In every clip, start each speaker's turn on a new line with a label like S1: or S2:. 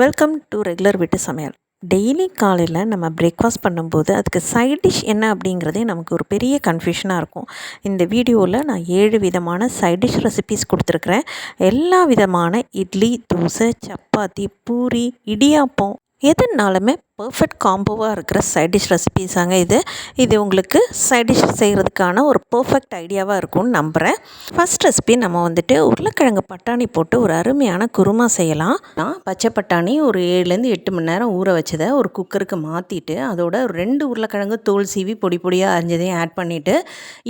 S1: Welcome to regular வீட்டு சமையல். Daily காலையில் நம்ம பிரேக்ஃபாஸ்ட் பண்ணும்போது அதுக்கு சைட் டிஷ் என்ன அப்படிங்கிறதே நமக்கு ஒரு பெரிய கன்ஃபியூஷனாக இருக்கும். இந்த வீடியோவில் நான் ஏழு விதமான சைட் டிஷ் ரெசிபிஸ் கொடுத்துருக்குறேன். எல்லா விதமான இட்லி தோசை சப்பாத்தி பூரி இடியாப்பம் எதுனாலுமே பர்ஃபெக்ட் காம்போவாக இருக்கிற சைட் டிஷ் ரெசிபீஸாங்க இது. இது உங்களுக்கு சைட் டிஷ் செய்கிறதுக்கான ஒரு பர்ஃபெக்ட் ஐடியாவாக இருக்கும்னு நம்புகிறேன் ஃபஸ்ட் ரெசிபி நம்ம வந்துட்டு உருளைக்கிழங்கு பட்டாணி போட்டு ஒரு அருமையான குருமா செய்யலாம். நான் பச்சை பட்டாணி ஒரு ஏழுலேருந்து எட்டு மணி நேரம் ஊற வச்சதை ஒரு குக்கருக்கு மாற்றிட்டு அதோட ரெண்டு உருளைக்கிழங்கு தோல் சீவி பொடி பொடியாக அரிஞ்சதையும் ஆட் பண்ணிவிட்டு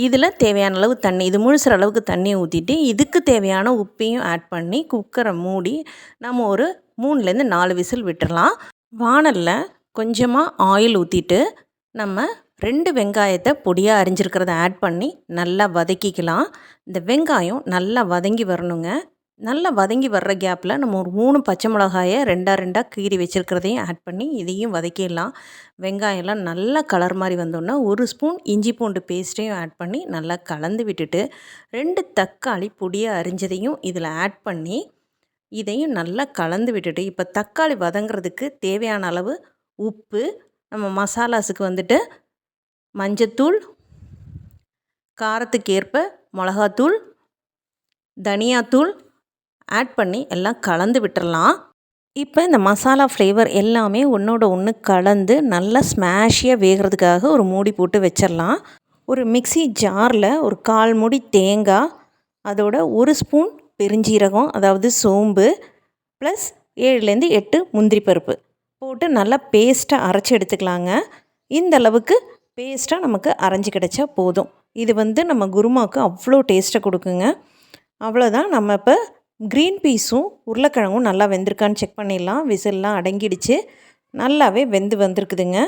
S1: இதில் தேவையான அளவு தண்ணி இது முழுசுற அளவுக்கு தண்ணியை ஊற்றிட்டு இதுக்கு தேவையான உப்பையும் ஆட் பண்ணி குக்கரை மூடி நம்ம ஒரு மூணுலேருந்து நாலு விசில் விட்டுடலாம் வானலில் கொஞ்சமாக ஆயில் ஊற்றிட்டு நம்ம ரெண்டு வெங்காயத்தை பொடியாக அரிஞ்சிருக்கிறத ஆட் பண்ணி நல்லா வதக்கிக்கலாம். இந்த வெங்காயம் நல்லா வதங்கி வரணுங்க. நல்லா வதங்கி வர்ற கேப்பில் நம்ம ஒரு மூணு பச்சை மிளகாயை ரெண்டாக ரெண்டாக கீறி வச்சுருக்கிறதையும் ஆட் பண்ணி இதையும் வதக்கிடலாம். வெங்காயம்லாம் நல்லா கலர் மாதிரி வந்தோன்னா ஒரு ஸ்பூன் இஞ்சி பூண்டு பேஸ்ட்டையும் ஆட் பண்ணி நல்லா கலந்து விட்டுட்டு ரெண்டு தக்காளி பொடியாக அரிஞ்சதையும் இதில் ஆட் பண்ணி இதையும் நல்லா கலந்து விட்டுட்டு இப்போ தக்காளி வதங்கிறதுக்கு தேவையான அளவு உப்பு நம்ம மசாலாஸுக்கு வந்துட்டு மஞ்சத்தூள் காரத்துக்கு ஏற்ப மிளகாத்தூள் தனியாத்தூள் ஆட் பண்ணி எல்லாம் கலந்து விட்டுறலாம். இப்போ இந்த மசாலா ஃப்ளேவர் எல்லாமே ஒன்றோட ஒன்று கலந்து நல்லா ஸ்மாஷியாக வேகிறதுக்காக ஒரு மூடி போட்டு வச்சிடலாம் ஒரு மிக்சி ஜாரில் ஒரு கால் மூடி தேங்காய் அதோட ஒரு ஸ்பூன் பெருஞ்சீரகம் அதாவது சோம்பு ப்ளஸ் ஏழுலேருந்து எட்டு முந்திரி பருப்பு. போட்டு நல்லா பேஸ்ட்டாக அரைச்சி எடுத்துக்கலாங்க. இந்த அளவுக்கு பேஸ்ட்டாக நமக்கு அரைஞ்சி கிடச்சா போதும். இது வந்து நம்ம குருமாவுக்கு அவ்வளோ டேஸ்ட்டை கொடுக்குங்க. அவ்வளோதான். நம்ம இப்போ க்ரீன் பீஸும் உருளைக்கிழங்கும் நல்லா வெந்திருக்கான்னு செக் பண்ணிடலாம். விசில்லாம் அடங்கிடுச்சு. நல்லாவே வெந்து வந்திருக்குதுங்க.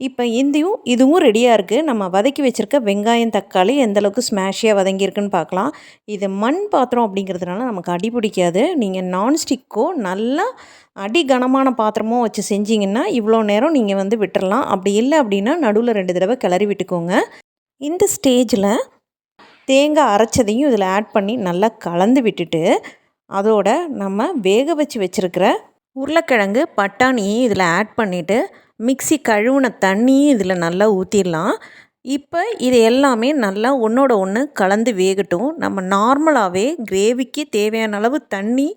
S1: இப்போ இந்தியும் இதுவும் ரெடியாக இருக்குது நம்ம வதக்கி வச்சுருக்க வெங்காயம் தக்காளி எந்தளவுக்கு ஸ்மாஷியாக வதங்கியிருக்குன்னு பார்க்கலாம். இது மண் பாத்திரம் அப்படிங்கிறதுனால நமக்கு அடி பிடிக்காது. நீங்கள் நான்ஸ்டிக்கோ நல்லா அடி கனமான பாத்திரமோ வச்சு செஞ்சிங்கன்னா இவ்வளோ நேரம் நீங்கள் வந்து விட்டுறலாம். அப்படி இல்லை அப்படின்னா நடுவில் ரெண்டு தடவை கிளறி விட்டுக்கோங்க. இந்த ஸ்டேஜில் தேங்காய் அரைச்சதையும் இதில் ஆட் பண்ணி நல்லா கலந்து விட்டுட்டு அதோட நம்ம வேக வச்சு வச்சுருக்கிற உருளைக்கிழங்கு பட்டாணியும் இதில் ஆட் பண்ணிவிட்டு மிக்சி கழுவுன தண்ணியும் இதில் நல்லா ஊற்றிடலாம் இப்போ இது எல்லாமே நல்லா ஒன்றோட ஒன்று கலந்து வேகட்டும். நம்ம நார்மலாகவே கிரேவிக்கு தேவையான அளவு தண்ணி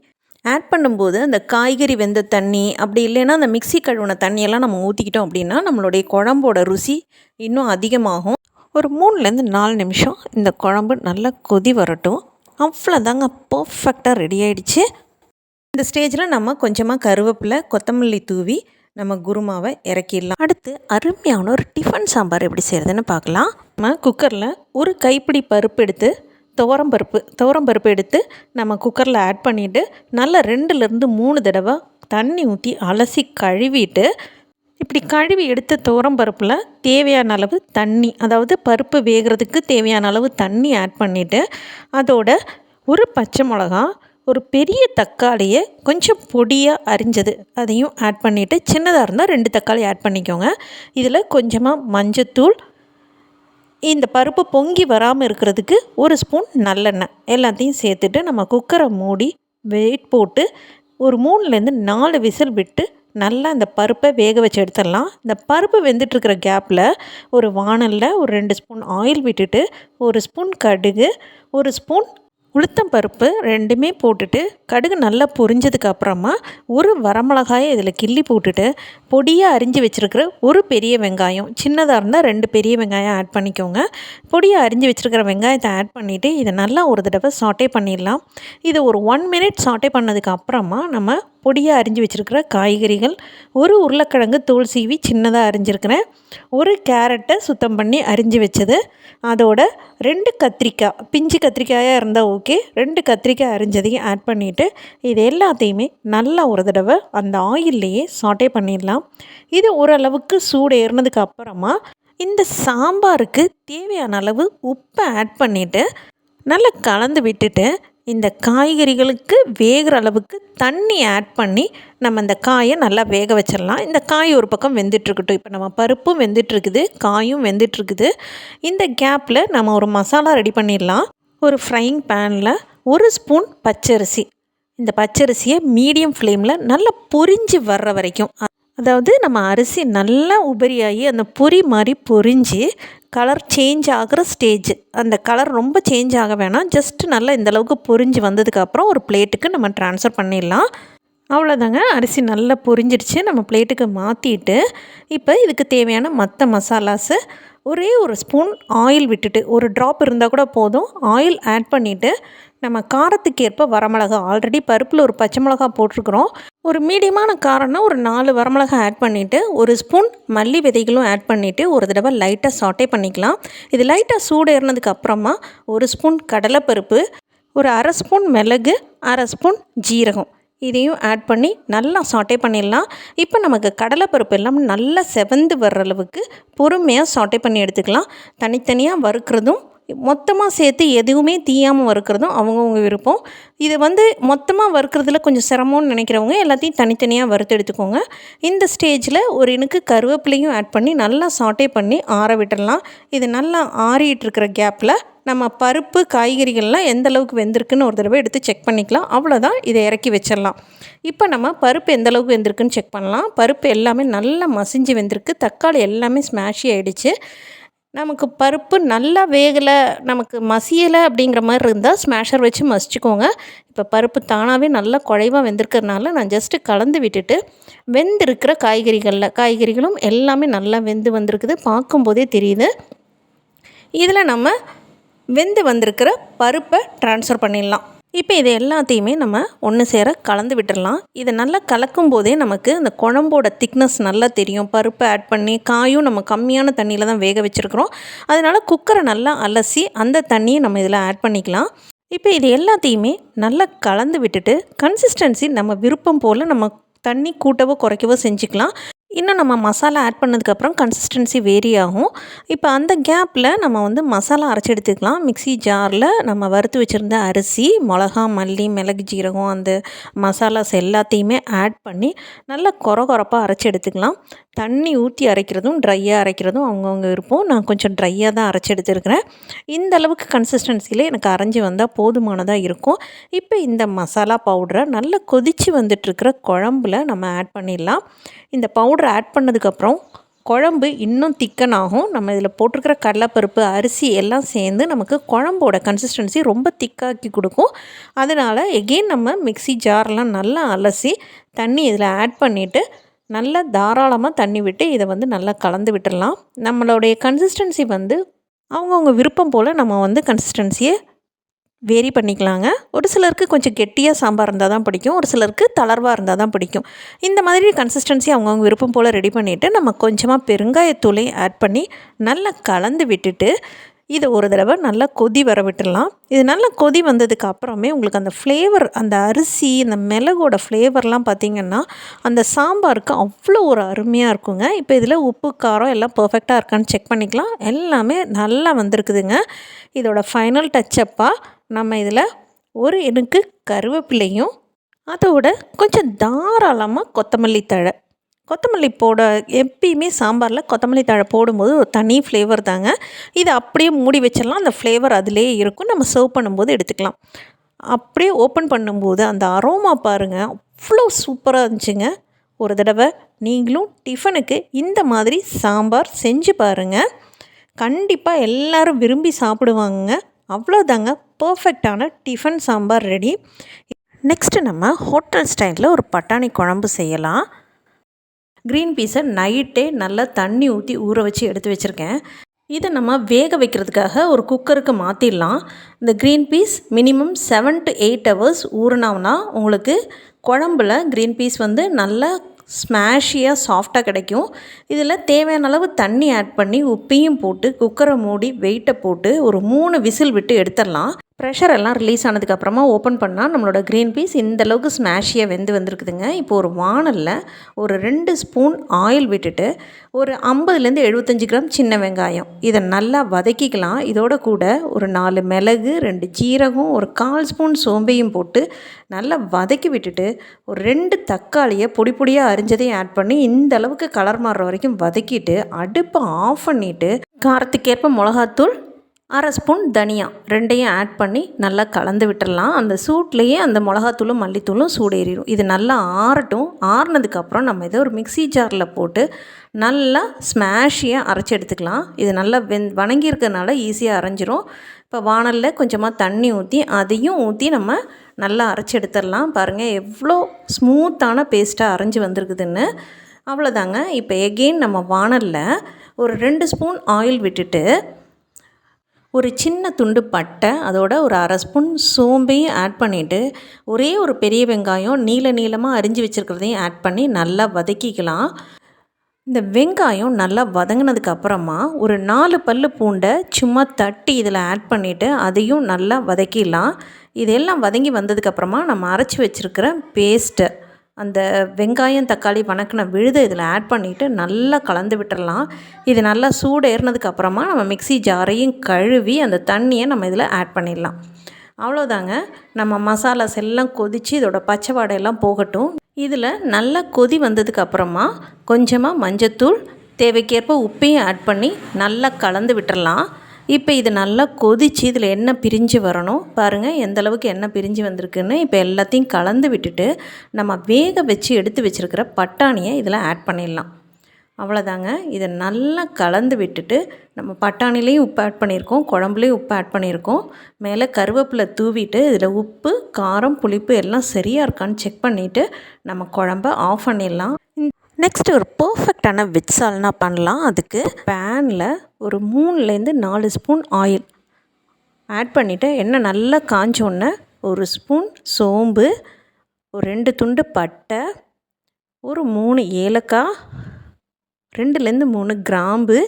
S1: ஆட் பண்ணும்போது அந்த காய்கறி வெந்த தண்ணி அப்படி இல்லைன்னா அந்த மிக்சி கழுவுன தண்ணியெல்லாம் நம்ம ஊற்றிக்கிட்டோம் அப்படின்னா நம்மளுடைய குழம்போட ருசி இன்னும் அதிகமாகும். ஒரு மூணுலேருந்து நாலு நிமிஷம் இந்த குழம்பு நல்லா கொதி வரட்டும். அவ்வளோதாங்க பர்ஃபெக்டாக ரெடி ஆகிடுச்சு இந்த ஸ்டேஜில் நம்ம கொஞ்சமாக கருவேப்பிலை கொத்தமல்லி தூவி நம்ம குருமாவை இறக்கிடலாம். அடுத்து அருமையான ஒரு டிஃபன் சாம்பார் எப்படி செய்கிறதுன்னு பார்க்கலாம். நம்ம குக்கரில் ஒரு கைப்பிடி பருப்பு எடுத்து துவரம்பருப்பு துவரம்பருப்பு எடுத்து நம்ம குக்கரில் ஆட் பண்ணிவிட்டு நல்லா ரெண்டுலேருந்து மூணு தடவை தண்ணி ஊற்றி அலசி கழுவிட்டு இப்படி கழுவி எடுத்த துவரம்பருப்பில் தேவையான அளவு தண்ணி அதாவது பருப்பு வேகிறதுக்கு தேவையான அளவு தண்ணி ஆட் பண்ணிவிட்டு அதோட ஒரு பச்சை மிளகா ஒரு பெரிய தக்காளியை கொஞ்சம் பொடியாக அரிஞ்சது. அதையும் ஆட் பண்ணிவிட்டு சின்னதாக இருந்தால் ரெண்டு தக்காளி ஆட் பண்ணிக்கோங்க. இதில் கொஞ்சமாக மஞ்சத்தூள் இந்த பருப்பு பொங்கி வராமல் இருக்கிறதுக்கு ஒரு ஸ்பூன் நல்லெண்ணெய். எல்லாத்தையும் சேர்த்துட்டு நம்ம குக்கரை மூடி வெயிட் போட்டு ஒரு மூணுலேருந்து நாலு விசில் விட்டு நல்லா இந்த பருப்பை வேக வச்சு எடுத்துடலாம். இந்த பருப்பு வெந்துட்டுருக்கிற கேப்பில் ஒரு வானலில் ஒரு ரெண்டு ஸ்பூன் ஆயில் விட்டுட்டு ஒரு ஸ்பூன் கடுகு ஒரு ஸ்பூன் உளுத்தம் பருப்பு ரெண்டுமே போட்டுட்டு கடுகு நல்லா பொரிஞ்சதுக்கு அப்புறமா ஒரு வரமிளகாயை இதில் கிள்ளி போட்டுட்டு பொடியாக அரிஞ்சு வச்சுருக்கிற ஒரு பெரிய வெங்காயம் சின்னதாக இருந்தால் ரெண்டு பெரிய வெங்காயம் ஆட் பண்ணிக்கோங்க. பொடியாக அரிஞ்சு வச்சுருக்கிற வெங்காயத்தை ஆட் பண்ணிவிட்டு இதை நல்லா ஒரு தடவை சாட்டே பண்ணிடலாம். இது ஒரு ஒன் மினிட் சாட்டே பண்ணதுக்கு அப்புறமா நம்ம பொடியாக அரிஞ்சு வச்சுருக்கிற காய்கறிகள் ஒரு உருளைக்கிழங்கு தோல் சீவி சின்னதாக அரிஞ்சிருக்கிறேன் ஒரு கேரட்டை சுத்தம் பண்ணி அரிஞ்சு வச்சது. அதோட ரெண்டு கத்திரிக்காய் பிஞ்சு கத்திரிக்காயாக இருந்தால் ஓகே ரெண்டு கத்திரிக்காய் அரிஞ்சதையும் ஆட் பண்ணிவிட்டு இது எல்லாத்தையுமே நல்லா ஒரு தடவை அந்த ஆயில்லையே சாட்டே பண்ணிடலாம். இது ஓரளவுக்கு சூடு ஏறினதுக்கு அப்புறமா இந்த சாம்பாருக்கு தேவையான அளவு உப்பை ஆட் பண்ணிவிட்டு நல்லா கலந்து விட்டுட்டு இந்த காய்கறிகளுக்கு வேகிற அளவுக்கு தண்ணி ஆட் பண்ணி நம்ம இந்த காயை நல்லா வேக வச்சிடலாம். இந்த காய் ஒரு பக்கம் வெந்துட்டுருக்கட்டும். இப்போ நம்ம பருப்பும் வெந்துட்டுருக்குது காயும் வெந்துட்டுருக்குது. இந்த கேப்பில் நம்ம ஒரு மசாலா ரெடி பண்ணிடலாம். ஒரு ஃப்ரைங் பேனில் ஒரு ஸ்பூன் பச்சரிசி. இந்த பச்சரிசியை மீடியம் ஃப்ளேமில் நல்லா பொரிஞ்சு வர்ற வரைக்கும். அதாவது நம்ம அரிசி நல்லா உபரியாகி அந்த பொரி மாதிரி பொரிஞ்சு கலர் சேஞ்ச் ஆகிற ஸ்டேஜ் அந்த கலர் ரொம்ப சேஞ்ச் ஆக வேணாம். ஜஸ்ட் நல்லா இந்தளவுக்கு பொரிஞ்சு வந்ததுக்கப்புறம் ஒரு பிளேட்டுக்கு நம்ம ட்ரான்ஸ்ஃபர் பண்ணிடலாம். அவ்வளோதாங்க அரிசி நல்லா பொரிஞ்சிடுச்சு. நம்ம பிளேட்டுக்கு மாற்றிட்டு இப்போ இதுக்கு தேவையான மற்ற மசாலாஸு ஒரே ஒரு ஸ்பூன் ஆயில் விட்டுட்டு ஒரு ட்ராப் இருந்தால் கூட போதும். ஆயில் ஆட் பண்ணிவிட்டு நம்ம காரத்துக்கேற்ப வரமிளகா. ஆல்ரெடி பருப்பில் ஒரு பச்சை மிளகா போட்டிருக்கிறோம். ஒரு மீடியமான காரம்னா ஒரு நாலு வரமிளகா ஆட் பண்ணிவிட்டு ஒரு ஸ்பூன் மல்லி விதைகளும் ஆட் பண்ணிவிட்டு ஒரு தடவை லைட்டாக சாட்டே பண்ணிக்கலாம். இது லைட்டாக சூடு ஏறினதுக்கு அப்புறமா ஒரு ஸ்பூன் கடலைப்பருப்பு ஒரு அரை ஸ்பூன் மிளகு அரை ஸ்பூன் ஜீரகம். இதையும் ஆட் பண்ணி நல்லா சாட்டே பண்ணிடலாம். இப்போ நமக்கு கடலைப்பருப்பு எல்லாம் நல்லா செவந்து வர்ற அளவுக்கு பொறுமையாக சாட்டே பண்ணி எடுத்துக்கலாம். தனித்தனியாக வறுக்கிறதும் மொத்தமாக சேர்த்து எதுவுமே தீயாமல் வறுக்கிறதும் அவங்கவுங்க விருப்பம். இது வந்து மொத்தமாக வறுக்கிறதுல கொஞ்சம் சிரமம்னு நினைக்கிறவங்க எல்லாத்தையும் தனித்தனியாக வறுத்து எடுத்துக்கோங்க. இந்த ஸ்டேஜில் ஒரு இனுக்கு கருவேப்பிலையும் ஆட் பண்ணி நல்லா சாட்டே பண்ணி ஆற விட்டுடலாம். இது நல்லா ஆறிட்டு இருக்கிற கேப்பில் நம்ம பருப்பு காய்கறிகள்லாம் எந்த அளவுக்கு வெந்திருக்குன்னு ஒரு தடவை எடுத்து செக் பண்ணிக்கலாம். அவ்வளோதான் இதை இறக்கி வச்சிடலாம். இப்போ நம்ம பருப்பு எந்த அளவுக்கு வெந்திருக்குன்னு செக் பண்ணலாம். பருப்பு எல்லாமே நல்லா மசிஞ்சு வெந்திருக்கு. தக்காளி எல்லாமே ஸ்மாஷி ஆகிடுச்சு நமக்கு பருப்பு நல்லா வேகலை நமக்கு மசியலை அப்படிங்கிற மாதிரி இருந்தால் ஸ்மாஷர் வச்சு மசிச்சுக்கோங்க. இப்போ பருப்பு தானாகவே நல்லா குழைவாக வெந்திருக்கிறதுனால நான் ஜஸ்ட்டு கலந்து விட்டுட்டு வெந்திருக்கிற காய்கறிகளில் காய்கறிகளும் எல்லாமே நல்லா வெந்து வந்திருக்குது. பார்க்கும்போதே தெரியுது. இதில் நம்ம வெந்து வந்திருக்கிற பருப்பை ட்ரான்ஸ்ஃபர் பண்ணிடலாம். இப்போ இது எல்லாத்தையுமே நம்ம ஒன்று சேர கலந்து விட்டுடலாம் இதை நல்லா கலக்கும் போதே நமக்கு அந்த குழம்போட திக்னஸ் நல்லா தெரியும். பருப்பை ஆட் பண்ணி காயும் நம்ம கம்மியான தண்ணியில் தான் வேக வச்சுருக்குறோம். அதனால் குக்கரை நல்லா அலசி அந்த தண்ணியை நம்ம இதில் ஆட் பண்ணிக்கலாம். இப்போ இது எல்லாத்தையுமே நல்லா கலந்து விட்டுட்டு கன்சிஸ்டன்சி நம்ம விருப்பம் போல் நம்ம தண்ணி கூட்டவோ குறைக்கவோ செஞ்சுக்கலாம். இன்னும் நம்ம மசாலா ஆட் பண்ணதுக்கப்புறம் கன்சிஸ்டன்சி வேரி ஆகும். இப்போ அந்த கேப்பில் நம்ம வந்து மசாலா அரைச்சி எடுத்துக்கலாம். மிக்ஸி ஜாரில் நம்ம வறுத்து வச்சுருந்த அரிசி மிளகா மல்லி மிளகு ஜீரகம் அந்த மசாலாஸ் எல்லாத்தையுமே ஆட் பண்ணி நல்லா கொர கொரப்பாக அரைச்சி எடுத்துக்கலாம். தண்ணி ஊற்றி அரைக்கிறதும் ட்ரையாக அரைக்கிறதும் அவங்கவுங்க விருப்பம். நான் கொஞ்சம் ட்ரையாக தான் அரைச்சி எடுத்துருக்கிறேன். இந்த அளவுக்கு கன்சிஸ்டன்சியில் எனக்கு அரைஞ்சி வந்தால் போதுமானதாக இருக்கும். இப்போ இந்த மசாலா பவுடரை நல்லா கொதித்து வந்துட்டுருக்கிற குழம்புல நம்ம ஆட் பண்ணிடலாம். இந்த பவுடர் ஆட் பண்ணதுக்கப்புறம் குழம்பு இன்னும் திக்கன் ஆகும் நம்ம இதில் போட்டிருக்கிற கடலைப்பருப்பு அரிசி எல்லாம் சேர்ந்து நமக்கு குழம்போட கன்சிஸ்டன்சி ரொம்ப திக்காக்கி கொடுக்கும். அதனால் எகெயின் நம்ம மிக்ஸி ஜார்லாம் நல்லா அலசி தண்ணி இதில் ஆட் பண்ணிவிட்டு நல்லா தாராளமாக தண்ணி விட்டு இதை வந்து நல்லா கலந்து விட்டுடலாம். நம்மளுடைய கன்சிஸ்டன்சி வந்து அவங்கவுங்க விருப்பம் போல் நம்ம வந்து கன்சிஸ்டன்சியை வேரி பண்ணிக்கலாங்க. ஒரு சிலருக்கு கொஞ்சம் கெட்டியாக சாம்பார் இருந்தால் தான் பிடிக்கும். ஒரு சிலருக்கு தளர்வாக இருந்தால் தான் பிடிக்கும். இந்த மாதிரி கன்சிஸ்டன்சி அவங்கவுங்க விருப்பம் போல் ரெடி பண்ணிவிட்டு நம்ம கொஞ்சமாக பெருங்காயத்தூளையும் ஆட் பண்ணி நல்லா கலந்து விட்டுட்டு இதை ஒரு தடவை நல்லா கொதி வர விட்டுடலாம். இது நல்லா கொதி வந்ததுக்கு அப்புறமே உங்களுக்கு அந்த ஃப்ளேவர் அந்த அரிசி இந்த மிளகோட ஃப்ளேவர்லாம் பார்த்திங்கன்னா அந்த சாம்பாருக்கு அவ்வளோ ஒரு அருமையாக இருக்குங்க. இப்போ இதில் உப்பு காரம் எல்லாம் பர்ஃபெக்டாக இருக்கான்னு செக் பண்ணிக்கலாம். எல்லாமே நல்லா வந்திருக்குதுங்க. இதோட ஃபைனல் டச்சப்பாக நம்ம இதில் ஒரு எனக்கு கருவேப்பிலையும் அதோட கொஞ்சம் தாராளமாக கொத்தமல்லி தழை. கொத்தமல்லி போட எப்பயுமே சாம்பாரில் கொத்தமல்லி தழை போடும்போது ஒரு தனி ஃப்ளேவர் தாங்க. இதை அப்படியே மூடி வச்சிடலாம். அந்த ஃப்ளேவர் அதிலே இருக்கும். நம்ம சர்வ் பண்ணும்போது எடுத்துக்கலாம். அப்படியே ஓப்பன் பண்ணும்போது அந்த அரோமா பாருங்கள் அவ்வளோ சூப்பராக இருந்துச்சுங்க. ஒரு தடவை நீங்களும் டிஃபனுக்கு இந்த மாதிரி சாம்பார் செஞ்சு பாருங்கள் கண்டிப்பாக எல்லோரும் விரும்பி சாப்பிடுவாங்க அவ்வளோதாங்க பர்ஃபெக்டான டிஃபன் சாம்பார் ரெடி நெக்ஸ்ட்டு நம்ம ஹோட்டல் ஸ்டைலில் ஒரு பட்டாணி குழம்பு செய்யலாம். க்ரீன் பீஸை நைட்டே நல்லா தண்ணி ஊற்றி ஊற வச்சு எடுத்து வச்சுருக்கேன். இதை நம்ம வேக வைக்கிறதுக்காக ஒரு குக்கருக்கு மாற்றிடலாம் இந்த green peas minimum seven to eight hours ஊறினோம்னா உங்களுக்கு குழம்புல க்ரீன் பீஸ் வந்து நல்லா ஸ்மாஷியாக சாஃப்டாக கிடைக்கும். இதில் தேவையான அளவு தண்ணி ஆட் பண்ணி உப்பையும் போட்டு குக்கரை மூடி வெயிட்டை போட்டு ஒரு மூணு விசில் விட்டு எடுத்துடலாம். ப்ரெஷர் எல்லாம் ரிலீஸ் ஆனதுக்கப்புறமா ஓப்பன் பண்ணால் நம்மளோட க்ரீன் பீஸ் இந்தளவுக்கு அளவுக்கு வெந்து வந்திருக்குதுங்க. இப்போ ஒரு வானலில் ஒரு ரெண்டு ஸ்பூன் ஆயில் விட்டுட்டு ஒரு ஐம்பதுலேருந்து எழுபத்தஞ்சி கிராம் சின்ன வெங்காயம். இதை நல்லா வதக்கிக்கலாம். இதோட கூட ஒரு நாலு மிளகு ரெண்டு ஜீரகம் ஒரு கால் ஸ்பூன் சோம்பையும் போட்டு நல்லா வதக்கி விட்டுட்டு ஒரு ரெண்டு தக்காளியை பொடி பொடியாக அரிஞ்சதையும் ஆட் பண்ணி இந்த அளவுக்கு கலர் மாறுற வரைக்கும் வதக்கிட்டு அடுப்பை ஆஃப் பண்ணிவிட்டு காரத்துக்கேற்ப மிளகாத்தூள் அரை ஸ்பூன் தனியா ரெண்டையும் ஆட் பண்ணி நல்லா கலந்து விட்டுடலாம் அந்த சூட்லேயே அந்த மிளகாத்தூளும் மல்லித்தூளும் சூடேறிடும் இது நல்லா ஆறட்டும். ஆறுனதுக்கப்புறம் நம்ம இதை ஒரு மிக்ஸி ஜாரில் போட்டு நல்லா ஸ்மாஷியாக அரைச்சி எடுத்துக்கலாம். இது நல்லா வெந் வணங்கியிருக்கிறதுனால ஈஸியாக அரைஞ்சிரும். இப்போ வானலில் கொஞ்சமாக தண்ணி ஊற்றி அதையும் ஊற்றி நம்ம நல்லா அரைச்சி எடுத்துடலாம் பாருங்கள் எவ்வளோ ஸ்மூத்தான பேஸ்ட்டாக அரைஞ்சி வந்திருக்குதுன்னு. அவ்வளோதாங்க. இப்போ எகெயின் நம்ம வானலில் ஒரு ரெண்டு ஸ்பூன் ஆயில் விட்டுட்டு ஒரு சின்ன துண்டு பட்டை அதோட ஒரு அரை ஸ்பூன் சோம்பையும் ஆட் பண்ணிவிட்டு ஒரே ஒரு பெரிய வெங்காயம் நீள நீளமாக அரிஞ்சு வச்சுருக்கிறதையும் ஆட் பண்ணி நல்லா வதக்கிக்கலாம். இந்த வெங்காயம் நல்லா வதங்கினதுக்கு அப்புறமா ஒரு நாலு பல் பூண்டை சும்மா தட்டி இதில் ஆட் பண்ணிவிட்டு அதையும் நல்லா வதக்கிடலாம். இதெல்லாம் வதங்கி வந்ததுக்கப்புறமா நம்ம அரைச்சி வச்சுருக்கிற பேஸ்ட்டை அந்த வெங்காயம் தக்காளி வணக்கின விழுதை இதில் ஆட் பண்ணிவிட்டு நல்லா கலந்து விட்டுடலாம் இது நல்லா சூடு அப்புறமா நம்ம மிக்ஸி ஜாரையும் கழுவி அந்த தண்ணியை நம்ம இதில் ஆட் பண்ணிடலாம். அவ்வளோதாங்க. நம்ம மசாலாஸ் எல்லாம் கொதித்து இதோட பச்சை வாடையெல்லாம் போகட்டும். இதில் நல்லா கொதி வந்ததுக்கு அப்புறமா கொஞ்சமாக மஞ்சத்தூள் தேவைக்கேற்ப உப்பையும் ஆட் பண்ணி நல்லா கலந்து விட்டுடலாம் இப்போ இது நல்லா கொதித்து இதில் எண்ணெய் பிரிஞ்சு வரணும்? பாருங்கள் எந்த அளவுக்கு எண்ணெய் பிரிஞ்சு வந்திருக்குன்னு இப்போ எல்லாத்தையும் கலந்து விட்டுட்டு நம்ம வேக வச்சு எடுத்து வச்சுருக்கிற பட்டாணியை இதில் ஆட் பண்ணிடலாம். அவ்வளோதாங்க. இதை நல்லா கலந்து விட்டுட்டு நம்ம பட்டாணிலையும் உப்பு ஆட் பண்ணியிருக்கோம் குழம்புலேயும் உப்பு ஆட் பண்ணியிருக்கோம். மேலே கருவேப்பிலை தூவிட்டு இதில் உப்பு காரம் புளிப்பு எல்லாம் சரியாக இருக்கான்னு செக் பண்ணிவிட்டு நம்ம குழம்ப ஆஃப் பண்ணிடலாம். நெக்ஸ்ட் ஒரு பர்ஃபெக்டான வெஜ் சால்னா பண்ணலாம். அதுக்கு பேனில் ஒரு மூணுலேருந்து நாலு ஸ்பூன் ஆயில் ஆட் பண்ணிவிட்டு எண்ணெய் நல்லா காஞ்சோடனே ஒரு ஸ்பூன் சோம்பு ஒரு ரெண்டு துண்டு பட்டை ஒரு மூணு ஏலக்காய் ரெண்டுலேருந்து மூணு கிராம்பு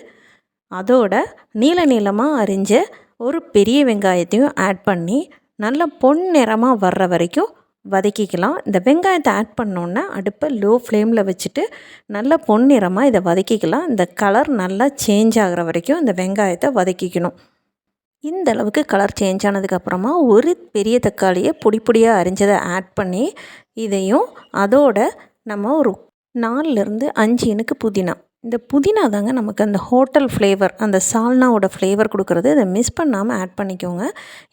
S1: அதோட நீல நீளமாக அரிஞ்ச ஒரு பெரிய வெங்காயத்தையும் ஆட் பண்ணி நல்லா பொன் நிறமாக வர்ற வரைக்கும் வதக்கிக்கலாம். இந்த வெங்காயத்தை ஆட் பண்ணோன்னே அடுப்பை லோ ஃப்ளேமில் வச்சுட்டு நல்லா பொன்னிறமாக இதை வதக்கிக்கலாம். இந்த கலர் நல்லா சேஞ்ச் ஆகிற வரைக்கும் இந்த வெங்காயத்தை வதக்கிக்கணும். இந்த அளவுக்கு கலர் சேஞ்ச் ஆனதுக்கப்புறமா ஒரு பெரிய தக்காளியை பொடி பொடியாக அரிஞ்சதை ஆட் பண்ணி இதையும் அதோட நம்ம ஒரு நாலுலேருந்து அஞ்சு இனுக்கு புதினா. இந்த புதினா தாங்க நமக்கு அந்த ஹோட்டல் ஃப்ளேவர் அந்த சால்னாவோட ஃப்ளேவர் கொடுக்குறது. இதை மிஸ் பண்ணாமல் ஆட் பண்ணிக்கோங்க.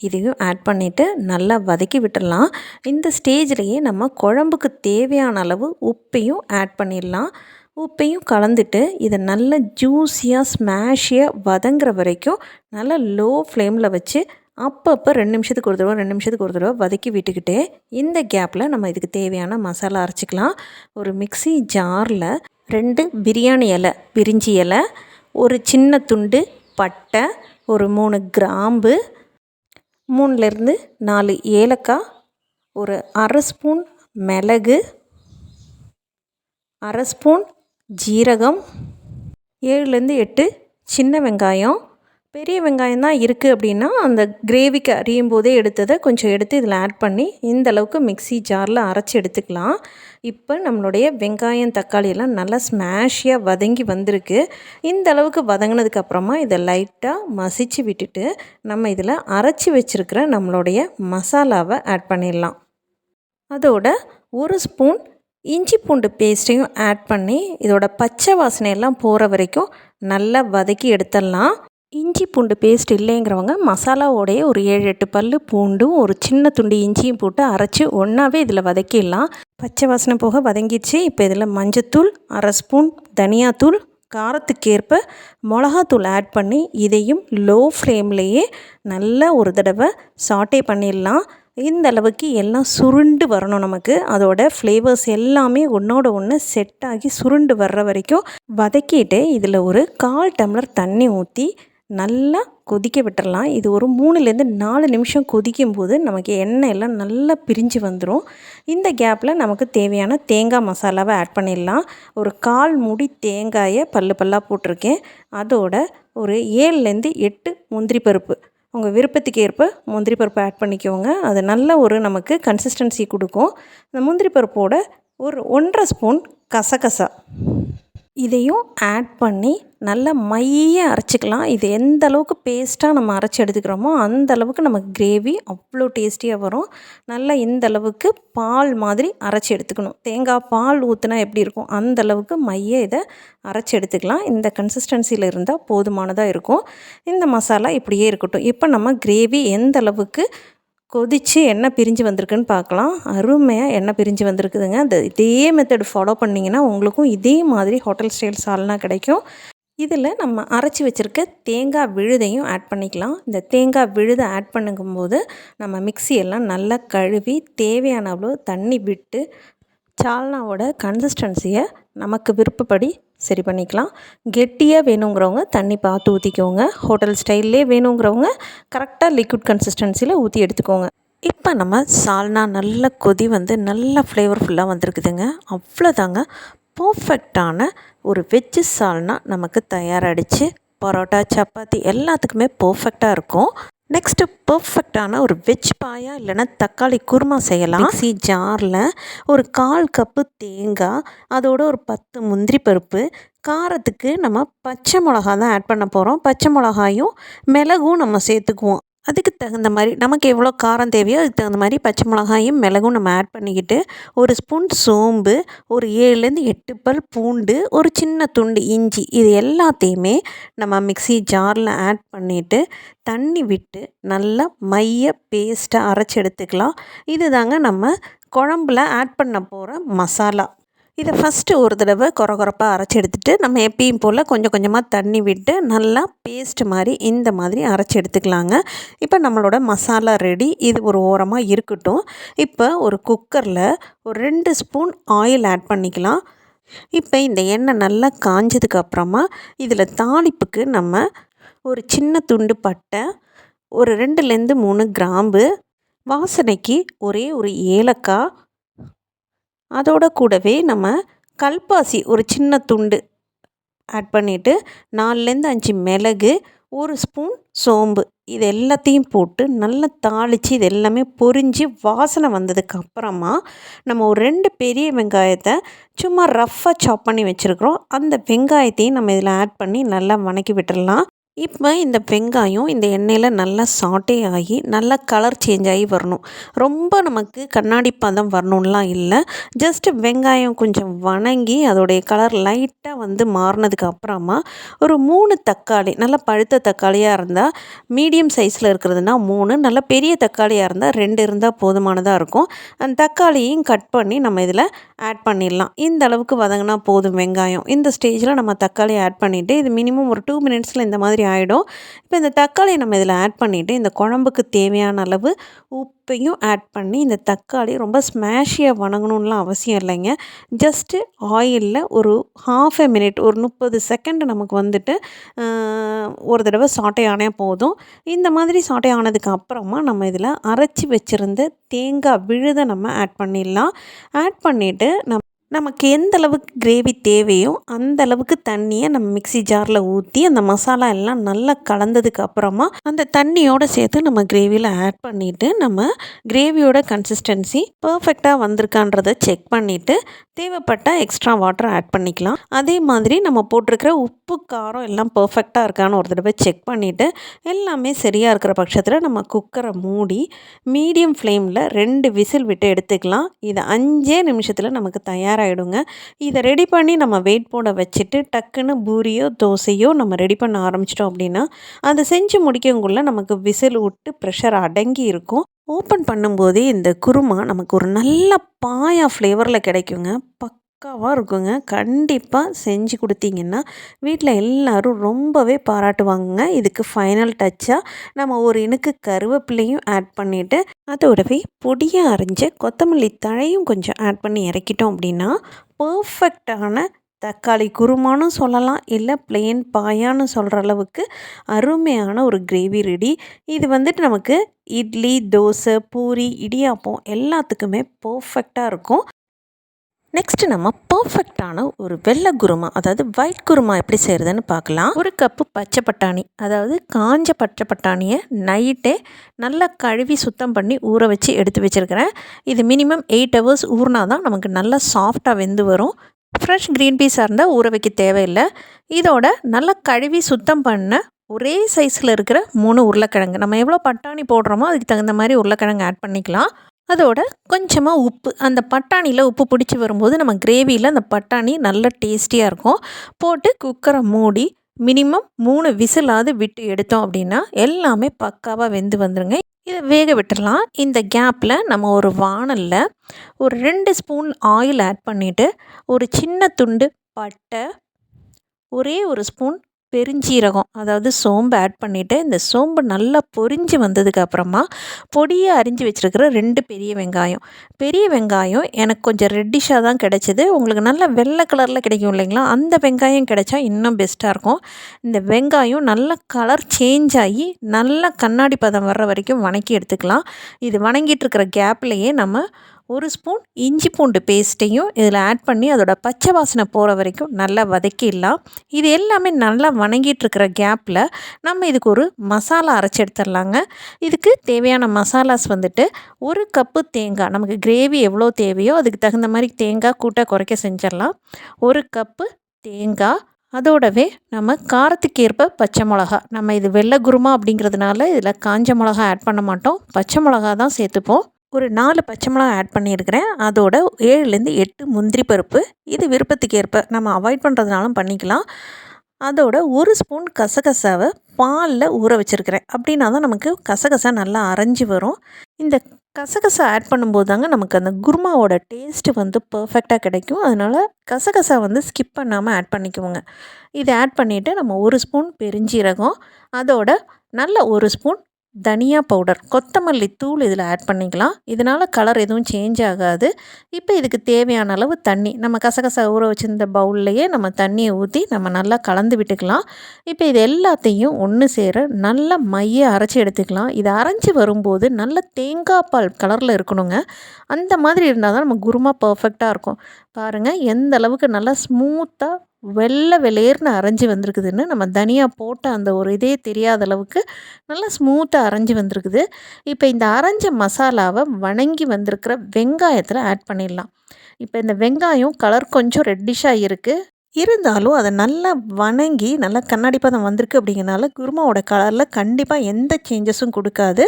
S1: இதையும் ஆட் பண்ணிவிட்டு நல்லா வதக்கி விட்டுடலாம். இந்த ஸ்டேஜ்லேயே நம்ம குழம்புக்கு தேவையான அளவு உப்பையும் ஆட் பண்ணிடலாம். உப்பையும் கலந்துட்டு இதை நல்லா ஜூஸியாக ஸ்மாஷியாக வதங்குற வரைக்கும் நல்லா லோ ஃப்ளேமில் வச்சு அப்பப்போ ரெண்டு நிமிஷத்துக்கு ஒரு தடவை ரெண்டு நிமிஷத்துக்கு ஒரு தடவை வதக்கி விட்டுக்கிட்டே இந்த கேப்பில் நம்ம இதுக்கு தேவையான மசாலா அரைச்சிக்கலாம். ஒரு மிக்சி ஜாரில் ரெண்டு பிரியாணி இலை பிரிஞ்சி இலை ஒரு சின்ன துண்டு பட்டை ஒரு மூணு கிராம்பு மூணுலேருந்து நாலு ஏலக்காய் ஒரு அரை ஸ்பூன் மிளகு அரை ஸ்பூன் ஜீரகம் ஏழுலேருந்து எட்டு சின்ன வெங்காயம் பெரிய வெங்காயம் தான் இருக்குது அப்படின்னா அந்த கிரேவிக்கு அறியும் போதே எடுத்ததை கொஞ்சம் எடுத்து இதில் ஆட் பண்ணி இந்த அளவுக்கு மிக்ஸி ஜாரில் அரைச்சி எடுத்துக்கலாம். இப்போ நம்மளுடைய வெங்காயம் தக்காளி எல்லாம் நல்லா ஸ்மாஷியாக வதங்கி வந்திருக்கு. இந்த அளவுக்கு வதங்கினதுக்கப்புறமா இதை லைட்டாக மசிச்சு விட்டுட்டு நம்ம இதில் அரைச்சி வச்சுருக்கிற நம்மளுடைய மசாலாவை ஆட் பண்ணிடலாம். அதோட ஒரு ஸ்பூன் இஞ்சி பூண்டு பேஸ்ட்டையும் ஆட் பண்ணி இதோட பச்சை வாசனையெல்லாம் போகிற வரைக்கும் நல்லா வதக்கி எடுத்துடலாம். இஞ்சி பூண்டு பேஸ்ட் இல்லைங்கிறவங்க மசாலாவோடைய ஒரு ஏழு எட்டு பல் பூண்டும் ஒரு சின்ன துண்டு இஞ்சியும் போட்டு அரைச்சி ஒன்றாவே இதில் வதக்கிடலாம். பச்சை வாசனை போக வதங்கிச்சு இப்போ இதில் மஞ்சத்தூள் அரை ஸ்பூன் தனியாத்தூள் காரத்துக்கேற்ப மிளகாத்தூள் ஆட் பண்ணி இதையும் லோ ஃப்ளேம்லேயே நல்லா ஒரு தடவை சாட்டே பண்ணிடலாம். இந்த அளவுக்கு எல்லாம் சுருண்டு வரணும் நமக்கு. அதோட ஃப்ளேவர்ஸ் எல்லாமே ஒன்றோட ஒன்று செட் ஆகி சுருண்டு வர்ற வரைக்கும் வதக்கிட்டு இதில் ஒரு கால் டம்ளர் தண்ணி ஊற்றி நல்லா கொதிக்க விட்டுறலாம். இது ஒரு மூணுலேருந்து நாலு நிமிஷம் கொதிக்கும் போது நமக்கு எண்ணெய் எல்லாம் நல்லா பிரிஞ்சு வந்துடும் இந்த கேப்பில் நமக்கு தேவையான தேங்காய் மசாலாவை ஆட் பண்ணிடலாம். ஒரு கால் முடி தேங்காயை பல்லு பல்லாக போட்டிருக்கேன். அதோட ஒரு ஏழுலேருந்து எட்டு முந்திரி பருப்பு. உங்கள் விருப்பத்துக்கு ஏற்ப முந்திரி பருப்பு ஆட் பண்ணிக்கோங்க. அது நல்ல ஒரு நமக்கு கன்சிஸ்டன்சி கொடுக்கும். இந்த முந்திரி பருப்போட ஒரு ஒன்றரை ஸ்பூன் கசகசா. இதையும் ஆட் பண்ணி நல்லா மைய அரைச்சிக்கலாம். இது எந்த அளவுக்கு பேஸ்ட்டாக நம்ம அரைச்சி எடுத்துக்கிறோமோ அந்த அளவுக்கு நமக்கு கிரேவி அவ்வளோ டேஸ்டியாக வரும். நல்லா இந்த அளவுக்கு பால் மாதிரி அரைச்சி எடுத்துக்கணும். தேங்காய் பால் ஊற்றுனா எப்படி இருக்கும்? அந்த அளவுக்கு மைய இதை அரைச்சி எடுத்துக்கலாம். இந்த கன்சிஸ்டன்சியில் இருந்தால் போதுமானதாக இருக்கும். இந்த மசாலா இப்படியே இருக்கட்டும். இப்போ நம்ம கிரேவி எந்த அளவுக்கு கொதித்து எண்ணெய் பிரிஞ்சு வந்திருக்குன்னு பார்க்கலாம். அருமையாக எண்ணெய் பிரிஞ்சு வந்திருக்குதுங்க. அந்த இதே மெத்தடு ஃபாலோ பண்ணிங்கன்னா உங்களுக்கும் இதே மாதிரி ஹோட்டல் ஸ்டைல் சால்னா கிடைக்கும். இதில் நம்ம அரைச்சி வச்சுருக்க தேங்காய் விழுதையும் ஆட் பண்ணிக்கலாம். இந்த தேங்காய் விழுதை ஆட் பண்ணுங்கும்போது நம்ம மிக்சியெல்லாம் நல்லா கழுவி தேவையான அளவு தண்ணி விட்டு சால்னாவோட கன்சிஸ்டன்சியை நமக்கு விருப்பப்படி சரி பண்ணிக்கலாம். கெட்டியாக வேணுங்கிறவங்க தண்ணி பார்த்து ஊற்றிக்கோங்க ஹோட்டல் ஸ்டைல்லே வேணுங்கிறவங்க கரெக்டாக லிக்விட் கன்சிஸ்டன்சியில் ஊற்றி எடுத்துக்கோங்க. இப்போ நம்ம சால்னா நல்ல கொதி வந்து நல்ல ஃப்ளேவர்ஃபுல்லாக வந்திருக்குதுங்க. அவ்வளோதாங்க பர்ஃபெக்டான ஒரு வெஜ்ஜு சால்னா நமக்கு தயாராகிடுச்சு பரோட்டா சப்பாத்தி எல்லாத்துக்குமே பர்ஃபெக்டாக இருக்கும். நெக்ஸ்ட்டு பர்ஃபெக்டான ஒரு வெஜ் பாயா இல்லைன்னா தக்காளி குருமா செய்யலாம். சி ஜாரில் ஒரு கால் கப்பு தேங்காய் அதோட ஒரு பத்து முந்திரி பருப்பு காரத்துக்கு நம்ம பச்சை மிளகா தான் ஆட் பண்ண போகிறோம் பச்சை மிளகாயும் மிளகும் நம்ம சேர்த்துக்குவோம். அதுக்கு தகுந்த மாதிரி நமக்கு எவ்வளோ காரம் தேவையோ அதுக்கு தகுந்த மாதிரி பச்சை மிளகாயும் மிளகும் நம்ம ஆட் பண்ணிக்கிட்டு ஒரு ஸ்பூன் சோம்பு ஒரு ஏழுலேருந்து எட்டு பல் பூண்டு ஒரு சின்ன துண்டு இஞ்சி இது எல்லாத்தையுமே நம்ம மிக்ஸி ஜாரில் ஆட் பண்ணிவிட்டு தண்ணி விட்டு நல்லா மைய பேஸ்ட்டாக அரைச்சி எடுத்துக்கலாம். இது தாங்க நம்ம குழம்புல ஆட் பண்ண போகிற மசாலா. இதை ஃபஸ்ட்டு ஒரு தடவை கொர கொரப்பாக அரைச்சி எடுத்துகிட்டு நம்ம எப்பயும் போல் கொஞ்சம் கொஞ்சமாக தண்ணி விட்டு நல்லா பேஸ்ட் மாதிரி இந்த மாதிரி அரைச்சி எடுத்துக்கலாங்க. இப்போ நம்மளோட மசாலா ரெடி இது ஒரு ஓரமாக இருக்கட்டும். இப்போ ஒரு குக்கரில் ஒரு ரெண்டு ஸ்பூன் ஆயில் ஆட் பண்ணிக்கலாம். இப்போ இந்த எண்ணெய் நல்லா காஞ்சதுக்கு அப்புறமா இதில் தாளிப்புக்கு நம்ம ஒரு சின்ன துண்டு பட்டை ஒரு ரெண்டுலேருந்து மூணு கிராம்பு வாசனைக்கு ஒரே ஒரு ஏலக்காய் அதோட கூடவே நம்ம கல்பாசி ஒரு சின்ன துண்டு ஆட் பண்ணிவிட்டு நாலுலேருந்து அஞ்சு மிளகு ஒரு ஸ்பூன் சோம்பு. இது எல்லாத்தையும் போட்டு நல்லா தாளித்து இது எல்லாமே பொரிஞ்சு வாசனை வந்ததுக்கு அப்புறமா நம்ம ஒரு ரெண்டு பெரிய வெங்காயத்தை சும்மா ரஃப்பாக சாப் பண்ணி வச்சுருக்குறோம். அந்த வெங்காயத்தையும் நம்ம இதில் ஆட் பண்ணி நல்லா வணக்கி விட்டுடலாம். இப்போ இந்த வெங்காயம் இந்த எண்ணெயில் நல்லா சாட்டே ஆகி நல்லா கலர் சேஞ்ச் ஆகி வரணும். ரொம்ப நமக்கு கண்ணாடி பதம் வரணும்லாம் இல்லை. ஜஸ்ட்டு வெங்காயம் கொஞ்சம் வணங்கி அதோடைய கலர் லைட்டாக வந்து மாறினதுக்கு அப்புறமா ஒரு மூணு தக்காளி நல்லா பழுத்த தக்காளியாக இருந்தால் மீடியம் சைஸில் இருக்கிறதுனா மூணு நல்ல பெரிய தக்காளியாக இருந்தால் ரெண்டு இருந்தால் போதுமானதாக இருக்கும். அந்த தக்காளியும் கட் பண்ணி நம்ம இதில் ஆட் பண்ணிடலாம். இந்த அளவுக்கு வதங்கினா போதும் வெங்காயம். இந்த ஸ்டேஜில் நம்ம தக்காளி ஆட் பண்ணிவிட்டு இது மினிமம் ஒரு டூ மினிட்ஸில் இந்த மாதிரி ஆகிடும் இப்போ இந்த தக்காளி நம்ம இதில் ஆட் பண்ணிவிட்டு இந்த குழம்புக்கு தேவையான அளவு உப்பையும் ஆட் பண்ணி இந்த தக்காளி ரொம்ப ஸ்மேஷியாக வணங்கணும்லாம் அவசியம் இல்லைங்க. ஜஸ்ட்டு ஆயிலில் ஒரு ஹாஃப் எ மினிட் ஒரு முப்பது செகண்ட் நமக்கு வந்துட்டு ஒரு தடவை சாட்டை ஆனே போதும். இந்த மாதிரி சாட்டை ஆனதுக்கு அப்புறமா நம்ம இதில் அரைச்சி வச்சுருந்த தேங்காய் விழுதை நம்ம ஆட் பண்ணிடலாம். ஆட் பண்ணிவிட்டு நம்ம நமக்கு எந்த அளவுக்கு கிரேவி தேவையோ அந்த அளவுக்கு தண்ணியை நம்ம மிக்சி ஜாரில் ஊற்றி அந்த மசாலா எல்லாம் நல்லா கலந்ததுக்கு அப்புறமா அந்த தண்ணியோடு சேர்த்து நம்ம கிரேவியில் ஆட் பண்ணிவிட்டு நம்ம கிரேவியோட கன்சிஸ்டன்சி பர்ஃபெக்டாக வந்திருக்கான்றதை செக் பண்ணிவிட்டு தேவைப்பட்ட எக்ஸ்ட்ரா வாட்டர் ஆட் பண்ணிக்கலாம். அதே மாதிரி நம்ம போட்டிருக்கிற உப்பு காரம் எல்லாம் பர்ஃபெக்டாக இருக்கான்னு ஒரு தடவை செக் பண்ணிவிட்டு எல்லாமே சரியாக இருக்கிற பட்சத்தில் நம்ம குக்கரை மூடி மீடியம் ஃப்ளேமில் ரெண்டு விசில் விட்டு எடுத்துக்கலாம். இது அஞ்சே நிமிஷத்தில் நமக்கு தயார் தயாராகிடுங்க. இதை ரெடி பண்ணி நம்ம வெயிட் போட வச்சுட்டு டக்குன்னு பூரியோ தோசையோ நம்ம ரெடி பண்ண ஆரம்பிச்சிட்டோம் அப்படின்னா அதை செஞ்சு முடிக்கங்குள்ள நமக்கு விசில் விட்டு ப்ரெஷர் அடங்கி இருக்கும். ஓப்பன் பண்ணும்போதே இந்த குருமா நமக்கு ஒரு நல்ல பாயா ஃப்ளேவரில் கிடைக்குங்க. பக் பக்காவாக இருக்குங்க. கண்டிப்பாக செஞ்சு கொடுத்தீங்கன்னா வீட்டில் எல்லோரும் ரொம்பவே பாராட்டுவாங்க இதுக்கு ஃபைனல் டச்சாக நம்ம ஒரு இனுக்கு கருவேப்பிலையும் ஆட் பண்ணிவிட்டு அதோடவே பொடியாக அரைஞ்ச கொத்தமல்லி தழையும் கொஞ்சம் ஆட் பண்ணி இறக்கிட்டோம் அப்படின்னா பர்ஃபெக்டான தக்காளி குருமானு சொல்லலாம். இல்லை பிளெயின் பாயான்னு சொல்கிற அளவுக்கு அருமையான ஒரு கிரேவி ரெடி இது வந்துட்டு நமக்கு இட்லி தோசை பூரி இடியாப்பம் எல்லாத்துக்குமே பர்ஃபெக்டாக இருக்கும். நெக்ஸ்ட் நம்ம பர்ஃபெக்டான ஒரு வெள்ளை குருமா அதாவது ஒயிட் குருமா எப்படி செய்கிறதுன்னு பார்க்கலாம். ஒரு கப்பு பச்சை பட்டாணி அதாவது காஞ்ச பச்சை பட்டாணியை நைட்டே நல்லா கழுவி சுத்தம் பண்ணி ஊற வச்சு எடுத்து வச்சுருக்கிறேன். இது மினிமம் எயிட் ஹவர்ஸ் ஊறினா தான் நமக்கு நல்லா சாஃப்டாக வெந்து வரும். ஃப்ரெஷ் க்ரீன் பீஸாக இருந்தால் ஊற வைக்க தேவையில்லை. இதோட நல்லா கழுவி சுத்தம் பண்ண ஒரே சைஸில் இருக்கிற மூணு உருளைக்கிழங்கு. நம்ம எவ்வளோ பட்டாணி போடுறோமோ அதுக்கு தகுந்த மாதிரி உருளைக்கிழங்கு ஆட் பண்ணிக்கலாம். அதோட கொஞ்சமாக உப்பு அந்த பட்டாணியில் உப்பு பிடிச்சி வரும்போது நம்ம கிரேவியில் அந்த பட்டாணி நல்ல டேஸ்டியாக இருக்கும். போட்டு குக்கரை மூடி மினிமம் மூணு விசிலாவது விட்டு எடுத்தோம் அப்படின்னா எல்லாமே பக்காவாக வெந்து வந்துடுங்க இதை வேக விட்டுடலாம் இந்த கேப்பில் நம்ம ஒரு வானலில் ஒரு ரெண்டு ஸ்பூன் ஆயில் ஆட் பண்ணிவிட்டு ஒரு சின்ன துண்டு பட்டை ஒரே ஒரு ஸ்பூன் பெருஞ்சீரகம் அதாவது சோம்பு ஆட் பண்ணிவிட்டு இந்த சோம்பு நல்லா பொரிஞ்சு வந்ததுக்கு அப்புறமா பொடியை அரிஞ்சு வச்சுருக்கிற ரெண்டு பெரிய வெங்காயம். பெரிய வெங்காயம் எனக்கு கொஞ்சம் ரெட்டிஷாக தான் கிடச்சிது. உங்களுக்கு நல்லா வெள்ளை கலரில் கிடைக்கும் இல்லைங்களா? அந்த வெங்காயம் கிடைச்சா இன்னும் பெஸ்ட்டாக இருக்கும். இந்த வெங்காயம் நல்லா கலர் சேஞ்ச் ஆகி நல்லா கண்ணாடி பதம் வர்ற வரைக்கும் வணக்கி எடுத்துக்கலாம். இது வணங்கிட்டு இருக்கிற கேப்லேயே நம்ம ஒரு ஸ்பூன் இஞ்சி பூண்டு பேஸ்ட்டையும் இதில் ஆட் பண்ணி அதோட பச்சை வாசனை போகிற வரைக்கும் நல்லா வதக்கிடலாம். இது எல்லாமே நல்லா வணங்கிட்டுருக்கிற கேப்பில் நம்ம இதுக்கு ஒரு மசாலா அரைச்சி எடுத்துடலாங்க. இதுக்கு தேவையான மசாலாஸ் வந்துட்டு ஒரு கப்பு தேங்காய் நமக்கு கிரேவி எவ்வளோ தேவையோ அதுக்கு தகுந்த மாதிரி தேங்காய் கூட்ட குறைக்க செஞ்சிடலாம். ஒரு கப்பு தேங்காய் அதோடவே நம்ம காரத்துக்கு ஏற்ப பச்சை மிளகா நம்ம இது வெள்ளை குருமா அப்படிங்கிறதுனால இதில் காஞ்ச மிளகா ஆட் பண்ண மாட்டோம். பச்சை மிளகா தான் சேர்த்துப்போம். ஒரு நாலு பச்சை மிளகா ஆட் பண்ணியிருக்கிறேன். அதோட ஏழுலேருந்து எட்டு முந்திரி பருப்பு. இது விருப்பத்துக்கு ஏற்ப நம்ம அவாய்ட் பண்ணுறதுனாலும் பண்ணிக்கலாம். அதோட ஒரு ஸ்பூன் கசகசாவை பாலில் ஊற வச்சுருக்கிறேன். அப்படின்னா தான் நமக்கு கசகசா நல்லா அரைஞ்சி வரும். இந்த கசகசா ஆட் பண்ணும்போது தாங்க நமக்கு அந்த குருமாவோட டேஸ்ட்டு வந்து பர்ஃபெக்டாக கிடைக்கும். அதனால் கசகசா வந்து ஸ்கிப் பண்ணாமல் ஆட் பண்ணிக்குவோங்க. இதை ஆட் பண்ணிவிட்டு நம்ம ஒரு ஸ்பூன் பெருஞ்சீரகம் அதோட நல்ல ஒரு ஸ்பூன் தனியா பவுடர் கொத்தமல்லி தூள் இதில் ஆட் பண்ணிக்கலாம். இதனால் கலர் எதுவும் சேஞ்ச் ஆகாது. இப்போ இதுக்கு தேவையான அளவு தண்ணி நம்ம கசகசா ஊற வச்சுருந்த பவுல்லையே நம்ம தண்ணியை ஊற்றி நம்ம நல்லா கலந்து விட்டுக்கலாம். இப்போ இது எல்லாத்தையும் ஒன்று சேர நல்லா மைய அரைச்சி எடுத்துக்கலாம். இது அரைச்சி வரும்போது நல்ல தேங்காய் பால் கலரில் இருக்கணுங்க. அந்த மாதிரி இருந்தால் தான் நம்ம குருமா பர்ஃபெக்டாக இருக்கும். பாருங்கள் எந்த அளவுக்கு நல்லா ஸ்மூத்தாக வெள்ளை வெளியேர்னு அரைஞ்சி வந்திருக்குதுன்னு நம்ம தனியாக போட்ட அந்த ஒரு இதே தெரியாத அளவுக்கு நல்லா ஸ்மூத்தாக அரைஞ்சி வந்திருக்குது. இப்போ இந்த அரைஞ்ச மசாலாவை வணங்கி வந்திருக்கிற வெங்காயத்தில் ஆட் பண்ணிடலாம். இப்போ இந்த வெங்காயம் கலர் கொஞ்சம் ரெட்டிஷாக இருக்குது இருந்தாலும் அதை நல்லா வணங்கி நல்லா கண்ணாடி பதம் வந்திருக்கு அப்படிங்கிறனால குருமாவோட கலரில் கண்டிப்பாக எந்த சேஞ்சஸும் கொடுக்காது.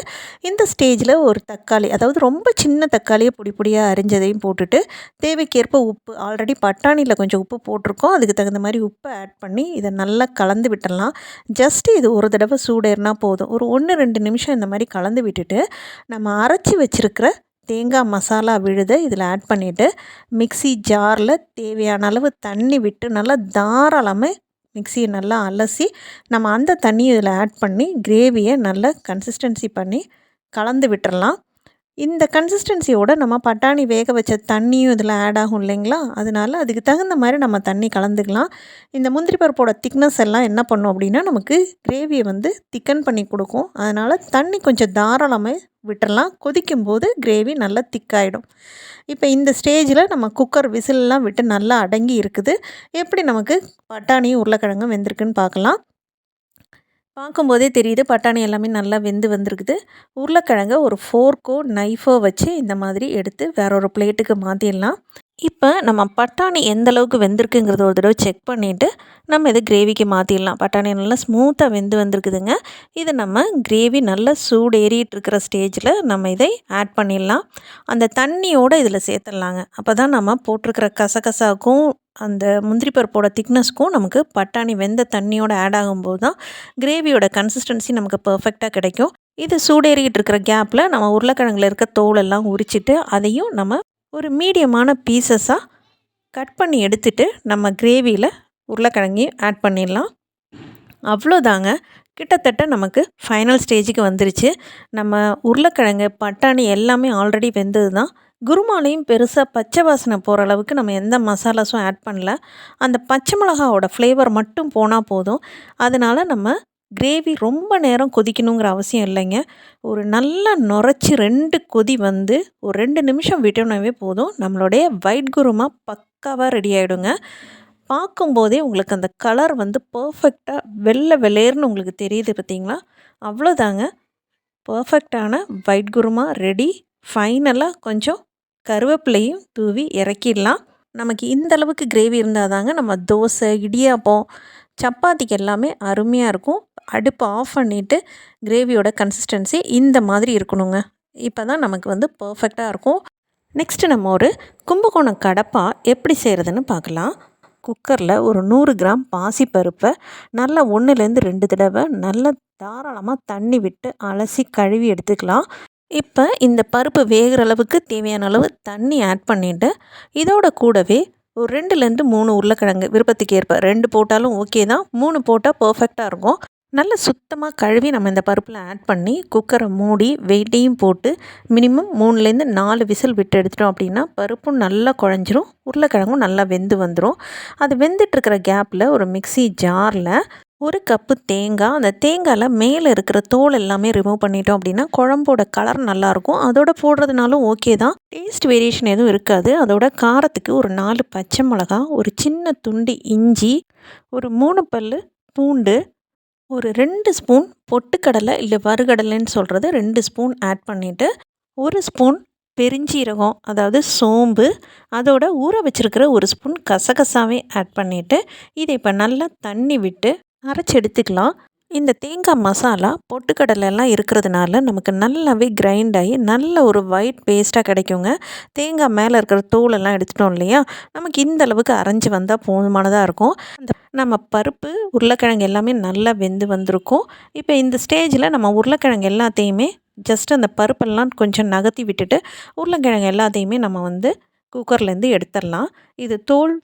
S1: இந்த ஸ்டேஜில் ஒரு தக்காளி அதாவது ரொம்ப சின்ன தக்காளியை பொடி பொடியாக அரிஞ்சதையும் போட்டுட்டு தேவைக்கேற்ப உப்பு ஆல்ரெடி பட்டாணியில் கொஞ்சம் உப்பு போட்டிருக்கோம். அதுக்கு தகுந்த மாதிரி உப்பை ஆட் பண்ணி இதை நல்லா கலந்து விட்டுடலாம். ஜஸ்ட்டு இது ஒரு தடவை சூடேறினா போதும். ஒரு ஒன்று ரெண்டு நிமிஷம் இந்த மாதிரி கலந்து விட்டுட்டு நம்ம அரைச்சி வச்சுருக்கிற தேங்காய் மசாலா விழுத இதில் ஆட் பண்ணிவிட்டு மிக்சி ஜாரில் தேவையான அளவு தண்ணி விட்டு நல்லா தாராளமாக மிக்சியை நல்லா அலசி நம்ம அந்த தண்ணியை இதில் ஆட் பண்ணி கிரேவியை நல்லா கன்சிஸ்டன்சி பண்ணி கலந்து விட்டுறலாம். இந்த கன்சிஸ்டன்சியோட நம்ம பட்டாணி வேக வச்ச தண்ணியும் இதில் ஆட் ஆகும் இல்லைங்களா? அதனால் அதுக்கு தகுந்த மாதிரி நம்ம தண்ணி கலந்துக்கலாம். இந்த முந்திரி பருப்போட திக்னஸ் எல்லாம் என்ன பண்ணும் அப்படின்னா நமக்கு கிரேவியை வந்து திக்கன் பண்ணி கொடுக்கும். அதனால் தண்ணி கொஞ்சம் தாராளமாக விட்டுறலாம். கொதிக்கும் போது கிரேவி நல்லா திக்காயிடும் இப்போ இந்த ஸ்டேஜில் நம்ம குக்கர் விசிலெலாம் விட்டு நல்லா அடங்கி இருக்குது. எப்படி நமக்கு பட்டாணியும் உருளைக்கிழங்கும் வெந்திருக்குன்னு பார்க்கலாம். பார்க்கும்போதே தெரியுது பட்டாணி எல்லாமே நல்லா வெந்து வந்திருக்குது. உருளைக்கிழங்க ஒரு ஃபோர்க்கோ நைஃபோ வச்சு இந்த மாதிரி எடுத்து வேற ஒரு பிளேட்டுக்கு மாற்றிடலாம் இப்போ நம்ம பட்டாணி எந்த அளவுக்கு வெந்திருக்குங்கிறத ஒரு தடவை செக் பண்ணிவிட்டு நம்ம இதை கிரேவிக்கு மாற்றிடலாம் பட்டாணி நல்லா ஸ்மூத்தாக வெந்து வந்திருக்குதுங்க. இது நம்ம கிரேவி நல்லா சூடு ஏறிட்டு இருக்கிற ஸ்டேஜில் நம்ம இதை ஆட் பண்ணிடலாம். அந்த தண்ணியோடு இதில் சேர்த்துடலாங்க. அப்போ தான் நம்ம போட்டிருக்கிற கசகசாக்கும் அந்த முந்திரி பருப்போட திக்னஸ்க்கும் நமக்கு பட்டாணி வெந்த தண்ணியோட ஆட் ஆகும்போது தான் கிரேவியோட கன்சிஸ்டன்சி நமக்கு பர்ஃபெக்டாக கிடைக்கும். இது சூடேறிக்கிட்டு இருக்கிற கேப்பில் நம்ம உருளைக்கிழங்குல இருக்க தோலெல்லாம் உரிச்சிட்டு அதையும் நம்ம ஒரு மீடியமான பீசஸாக கட் பண்ணி எடுத்துட்டு நம்ம கிரேவியில் உருளைக்கிழங்கையும் ஆட் பண்ணிடலாம். அவ்வளோதாங்க. கிட்டத்தட்ட நமக்கு ஃபைனல் ஸ்டேஜுக்கு வந்துருச்சு. நம்ம உருளைக்கிழங்கு பட்டாணி எல்லாமே ஆல்ரெடி வெந்தது தான் குருமாலையும் பெருசாக பச்சை வாசனை போகிற அளவுக்கு நம்ம எந்த மசாலாஸும் ஆட் பண்ணல. அந்த பச்சை மிளகாவோட ஃப்ளேவர் மட்டும் போனால் போதும். அதனால் நம்ம கிரேவி ரொம்ப நேரம் கொதிக்கணுங்கிற அவசியம் இல்லைங்க. ஒரு நல்லா நுரைச்சி ரெண்டு கொதி வந்து ஒரு ரெண்டு நிமிஷம் விட்டோம்னாவே போதும். நம்மளுடைய வைட் குருமா பக்காவாக ரெடி ஆகிடுங்க பார்க்கும்போதே உங்களுக்கு அந்த கலர் வந்து பர்ஃபெக்டாக வெள்ளை வெள்ளையர்னு உங்களுக்கு தெரியுது பார்த்தீங்களா? அவ்வளோதாங்க. பர்ஃபெக்டான வைட் குருமா ரெடி ஃபைனலாக கொஞ்சம் கருவேப்பிலையும் தூவி இறக்கிடலாம். நமக்கு இந்த அளவுக்கு கிரேவி இருந்தால் தாங்க நம்ம தோசை இடியாப்பம் சப்பாத்திக்கு எல்லாமே அருமையாக இருக்கும். அடுப்பை ஆஃப் பண்ணிவிட்டு கிரேவியோட கன்சிஸ்டன்சி இந்த மாதிரி இருக்கணுங்க. இப்போ தான் நமக்கு வந்து பர்ஃபெக்டாக இருக்கும். நெக்ஸ்ட்டு நம்ம ஒரு கும்பகோணம் கடப்பா எப்படி செய்கிறதுன்னு பார்க்கலாம். குக்கரில் ஒரு நூறு கிராம் பாசிப்பருப்பை நல்லா ஒன்றுலேருந்து ரெண்டு தடவை நல்லா தாராளமாக தண்ணி விட்டு அலசி கழுவி எடுத்துக்கலாம். இப்போ இந்த பருப்பு வேகிற அளவுக்கு தேவையான அளவு தண்ணி ஆட் பண்ணிவிட்டு இதோட கூடவே ஒரு ரெண்டுலேருந்து மூணு உருளைக்கிழங்கு விருப்பத்துக்கு ஏற்ப ரெண்டு போட்டாலும் ஓகே தான். மூணு போட்டால் பர்ஃபெக்டாக இருக்கும். நல்ல சுத்தமாக கழுவி நம்ம இந்த பருப்பில் ஆட் பண்ணி குக்கரை மூடி வெயிட்டையும் போட்டு மினிமம் மூணுலேருந்து நாலு விசில் விட்டு எடுத்துட்டோம் அப்படின்னா பருப்பும் நல்லா குழஞ்சிரும் உருளைக்கிழங்கும் நல்லா வெந்து வந்துடும் அது வெந்துட்டுருக்கிற கேப்பில் ஒரு மிக்சி ஜாரில் ஒரு கப்பு தேங்காய் அந்த தேங்காயில் மேலே இருக்கிற தோல் எல்லாமே ரிமூவ் பண்ணிட்டோம் அப்படின்னா குழம்போட கலர் நல்லாயிருக்கும் அதோட போடுறதுனாலும் ஓகே தான். டேஸ்ட் வேரியேஷன் எதுவும் இருக்காது. அதோட காரத்துக்கு ஒரு நாலு பச்சை மிளகா ஒரு சின்ன துண்டு இஞ்சி ஒரு மூணு பல் பூண்டு ஒரு ரெண்டு ஸ்பூன் பொட்டுக்கடலை இல்லை வறுகடலைன்னு சொல்கிறது ரெண்டு ஸ்பூன் ஆட் பண்ணிவிட்டு ஒரு ஸ்பூன் பெருஞ்சீரகம் அதாவது சோம்பு அதோட ஊற வச்சுருக்கிற ஒரு ஸ்பூன் கசகசாவே ஆட் பண்ணிவிட்டு இதை இப்போ நல்லா தண்ணி விட்டு அரைச்சி எடுத்துக்கலாம். இந்த தேங்காய் மசாலா பொட்டுக்கடலெல்லாம் இருக்கிறதுனால நமக்கு நல்லாவே கிரைண்ட் ஆகி நல்ல ஒரு ஒயிட் பேஸ்ட்டாக கிடைக்குங்க. தேங்காய் மேலே இருக்கிற தோலெல்லாம் எடுத்துட்டோம் இல்லையா? நமக்கு இந்த அளவுக்கு அரைஞ்சி வந்தால் போதுமானதாக இருக்கும். அந்த நம்ம பருப்பு உருளைக்கிழங்கு எல்லாமே நல்லா வெந்து வந்திருக்கும். இப்போ இந்த ஸ்டேஜில் நம்ம உருளைக்கிழங்கு எல்லாத்தையுமே ஜஸ்ட் அந்த பருப்பெல்லாம் கொஞ்சம் நகர்த்தி விட்டுட்டு உருளைக்கிழங்கு எல்லாத்தையுமே நம்ம வந்து குக்கர்லேருந்து எடுத்துடலாம். இது தோல்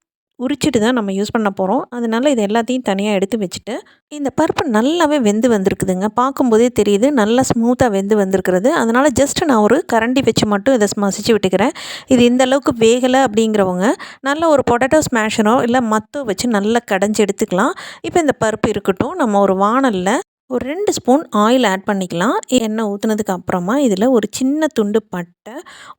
S1: உரிச்சிட்டு தான் நம்ம யூஸ் பண்ண போகிறோம் அதனால் இது எல்லாத்தையும் தனியாக எடுத்து வச்சுட்டு இந்த பருப்பு நல்லாவே வெந்து வந்திருக்குதுங்க. பார்க்கும்போதே தெரியுது நல்லா ஸ்மூத்தாக வெந்து வந்திருக்கிறது. அதனால் ஜஸ்ட் நான் ஒரு கரண்டி வச்சு மட்டும் இதை மசிச்சு விட்டுக்கிறேன். இது இந்த அளவுக்கு வேகலை அப்படிங்கிறவங்க நல்ல ஒரு பொட்டேட்டோ ஸ்மேஷரோ இல்லை மத்தோ வச்சு நல்லா கடைஞ்சி எடுத்துக்கலாம். இப்போ இந்த பருப்பு இருக்கட்டும் நம்ம ஒரு வானலில் ஒரு ரெண்டு ஸ்பூன் ஆயில் ஆட் பண்ணிக்கலாம். எண்ணெய் ஊற்றுனதுக்கு அப்புறமா இதில் ஒரு சின்ன துண்டு பட்டை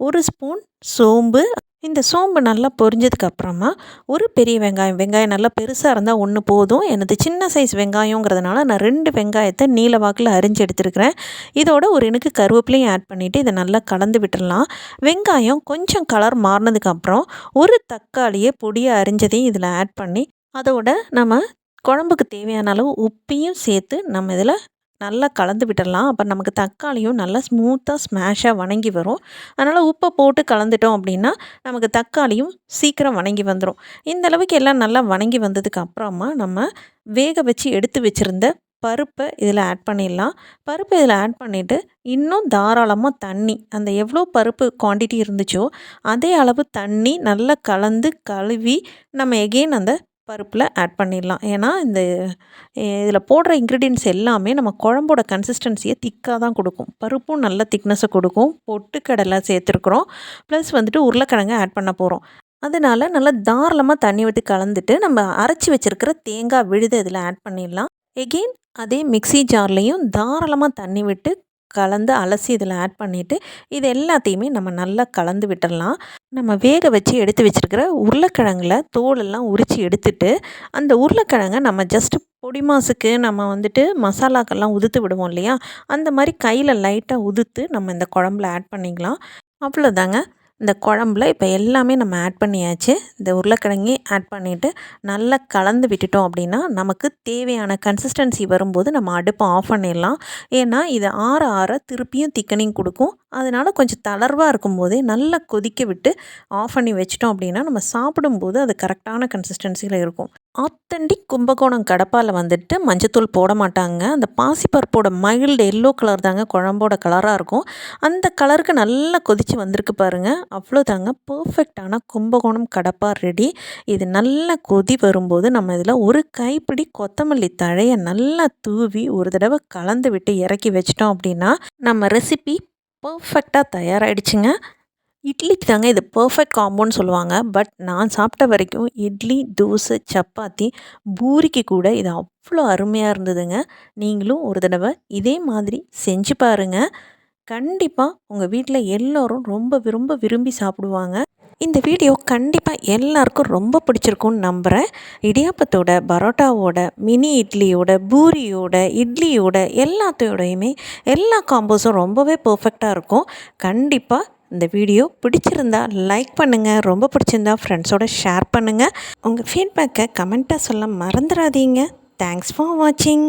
S1: ஒரு ஸ்பூன் சோம்பு இந்த சோம்பு நல்லா பொரிஞ்சதுக்கு அப்புறமா ஒரு பெரிய வெங்காயம் வெங்காயம் நல்லா பெருசாக இருந்தால் ஒன்று போதும். எனது சின்ன சைஸ் வெங்காயங்கிறதுனால நான் ரெண்டு வெங்காயத்தை நீல வாக்கில் அரிஞ்சு எடுத்துருக்கிறேன். இதோட ஒரு எனக்கு கருவேப்பிலையும் ஆட் பண்ணிவிட்டு இதை நல்லா கலந்து விட்டுடலாம் வெங்காயம் கொஞ்சம் கலர் மாறினதுக்கப்புறம் ஒரு தக்காளியை பொடியை அரிஞ்சதையும் இதில் ஆட் பண்ணி அதோட நம்ம குழம்புக்கு தேவையான அளவு உப்பையும் சேர்த்து நம்ம இதில் நல்லா கலந்து விட்டுடலாம் அப்போ நமக்கு தக்காளியும் நல்லா ஸ்மூத்தாக ஸ்மேஷாக வணங்கி வரும். அதனால் உப்பை போட்டு கலந்துட்டோம் அப்படின்னா நமக்கு தக்காளியும் சீக்கிரம் வணங்கி வந்துடும் இந்த அளவுக்கு எல்லாம் நல்லா வணங்கி வந்ததுக்கு அப்புறமா நம்ம வேக வச்சு எடுத்து வச்சுருந்த பருப்பை இதில் ஆட் பண்ணிடலாம். பருப்பை இதில் ஆட் பண்ணிவிட்டு இன்னும் தாராளமாக தண்ணி அந்த எவ்வளோ பருப்பு குவான்டிட்டி இருந்துச்சோ அதே அளவு தண்ணி நல்லா கலந்து கழுவி நம்ம எகெயின் அந்த பருப்பில் ஆட் பண்ணிடலாம். ஏன்னா இந்த இதில் போடுற இன்க்ரீடியன்ஸ் எல்லாமே நம்ம குழம்போட கன்சிஸ்டன்சியை திக்காக தான் கொடுக்கும். பருப்பும் நல்ல திக்னஸை கொடுக்கும். பொட்டுக்கடலை சேர்த்துருக்குறோம். ப்ளஸ் வந்துட்டு உருளைக்கிழங்கு ஆட் பண்ண போகிறோம் அதனால் நல்லா தாராளமாக தண்ணி விட்டு கலந்துட்டு நம்ம அரைச்சி வச்சுருக்கிற தேங்காய் விழுதை இதில் ஆட் பண்ணிடலாம். எகெயின் அதே மிக்சி ஜார்லேயும் தாராளமாக தண்ணி விட்டு கலந்து அலசி இதில் ஆட் பண்ணிவிட்டு இது எல்லாத்தையுமே நம்ம நல்லா கலந்து விட்டுடலாம் நம்ம வேக வச்சு எடுத்து வச்சுருக்கிற உருளைக்கிழங்குல தோலெல்லாம் உரித்து எடுத்துட்டு அந்த உருளைக்கிழங்கை நம்ம ஜஸ்ட்டு பொடி மாசுக்கு நம்ம வந்துட்டு மசாலாக்கெல்லாம் உதுத்து விடுவோம் இல்லையா? அந்த மாதிரி கையில் லைட்டாக உதுத்து நம்ம இந்த குழம்புல ஆட் பண்ணிக்கலாம். அவ்வளோதாங்க இந்த குழம்புல இப்போ எல்லாமே நம்ம ஆட் பண்ணியாச்சு. இந்த உருளைக்கிழங்கி ஆட் பண்ணிவிட்டு நல்லா கலந்து விட்டுட்டோம் அப்படின்னா நமக்கு தேவையான கன்சிஸ்டன்சி வரும்போது நம்ம அடுப்பை ஆஃப் பண்ணிடலாம். ஏன்னா இது ஆற ஆற திருப்பியும் திக்கனிங் கொடுக்கும். அதனால் கொஞ்சம் தளர்வாக இருக்கும்போதே நல்லா கொதிக்க விட்டு ஆஃப் பண்ணி வச்சிட்டோம் அப்படின்னா நம்ம சாப்பிடும்போது அது கரெக்டான கன்சிஸ்டன்சியில் இருக்கும். ஆத்தண்டிக் கும்பகோணம் கடப்பால் வந்துட்டு மஞ்சத்தூள் போட மாட்டாங்க. அந்த பாசிப்பருப்போட மைல்டு எல்லோ கலர் தாங்க குழம்போட கலராக இருக்கும். அந்த கலருக்கு நல்லா கொதித்து வந்திருக்கு பாருங்கள் அவ்வளோதாங்க பர்ஃபெக்டான கும்பகோணம் கடப்பா ரெடி இது நல்லா கொதி வரும்போது நம்ம இதில் ஒரு கைப்பிடி கொத்தமல்லி தழையை நல்லா தூவி ஒரு தடவை கலந்து விட்டு இறக்கி வச்சிட்டோம் அப்படின்னா நம்ம ரெசிபி பர்ஃபெக்டாக தயாராகிடுச்சுங்க இட்லிக்கு தாங்க இது பர்ஃபெக்ட் காம்போன்னு சொல்லுவாங்க. பட் நான் சாப்பிட்ட வரைக்கும் இட்லி தோசை சப்பாத்தி பூரிக்கு கூட இது அவ்வளோ அருமையாக இருந்ததுங்க. நீங்களும் ஒரு தடவை இதே மாதிரி செஞ்சு பாருங்கள் கண்டிப்பாக உங்கள் வீட்டில் எல்லோரும் ரொம்ப விரும்ப விரும்பி சாப்பிடுவாங்க. இந்த வீடியோ கண்டிப்பாக எல்லாருக்கும் ரொம்ப பிடிச்சிருக்கும்னு நம்புகிறேன் இடியாப்பத்தோட பரோட்டாவோட மினி இட்லியோட பூரியோட இட்லியோட எல்லாத்தோடையுமே எல்லா காம்போஸும் ரொம்பவே பர்ஃபெக்டாக இருக்கும். கண்டிப்பாக இந்த வீடியோ பிடிச்சிருந்தா லைக் பண்ணுங்கள் ரொம்ப பிடிச்சிருந்தா ஃப்ரெண்ட்ஸோட ஷேர் பண்ணுங்கள் உங்கள் ஃபீட்பேக்கை கமெண்ட்டாக சொல்ல மறந்துடாதீங்க தேங்க்ஸ் ஃபார் வாட்சிங்